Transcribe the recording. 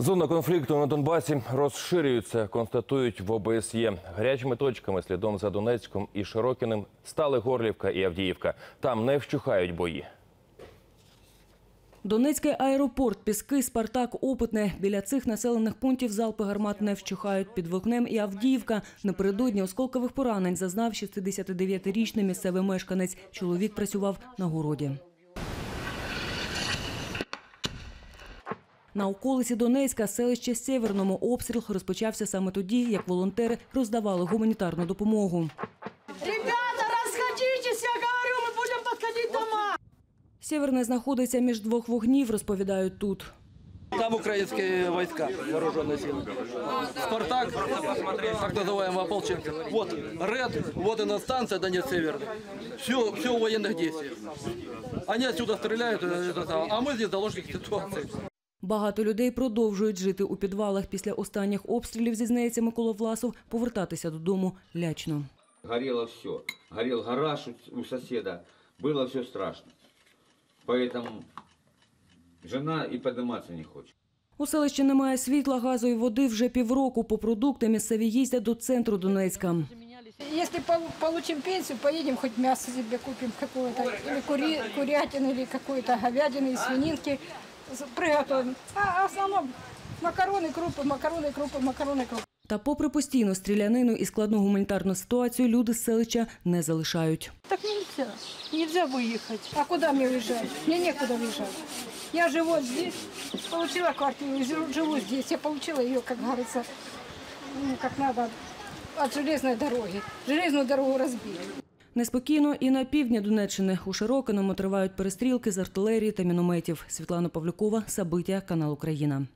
Зона конфлікту на Донбасі розширюється, констатують в ОБСЄ. Гарячими точками слідом за Донецьком і Широкіним стали Горлівка і Авдіївка. Там не вщухають бої. Донецький аеропорт, Піски, Спартак, Опитне. Біля цих населених пунктів залпи гармат не вщухають. Під вогнем і Авдіївка. Напередодні осколкових поранень зазнав 69-річний місцевий мешканець. Чоловік працював на городі. На околиці Донецька, селище Сєвєрному, обстріл розпочався саме тоді, як волонтери роздавали гуманітарну допомогу. Ребята, расходитесь, я говорю, мы будем подходить дома. Сєвєрне знаходиться між двох вогнів, розповідають тут. Там украинские войска, вооруженные силы. Спартак, так называемый ополченцы. Вот РЭД, вот она станция Донец-Северный. Все, все в военных действиях. Они отсюда стреляют, э, это самое, а мы здесь заложники ситуации. Багато людей продовжують жити у підвалах. Після останніх обстрілів, зізнається Микола Власов, повертатися додому лячно. горело все. Горел гараж у, у соседа. Было все страшно. Поэтому жена и подниматься не хочет. У селищі немає світла, газу і води вже півроку. По продукти місцеві їздять до центру Донецька. Если пол- получим пенсию, поедем хоть мясо себе купим какое-то, или кури, курятины, или какой-то говядины, свининки с- приготовим. А а в основном макароны, крупы, макароны, крупы, макароны, крупы. Та попри постійну стрілянину і складну гуманітарну ситуацію, люди з селища не залишають. Так нельзя, нельзя выехать. А куда мне уезжать? Мне некуда уезжать. Я живу вот здесь, получила квартиру, и живу- живу здесь. Я получила ее, как говорится, ну, как надо, от железной дороги. Железную дорогу разбили. Неспокійно і на півдні Донеччини. У Широкиному тривають перестрілки з артилерії та мінометів. Світлана Павлюкова, Сабиття, канал Україна.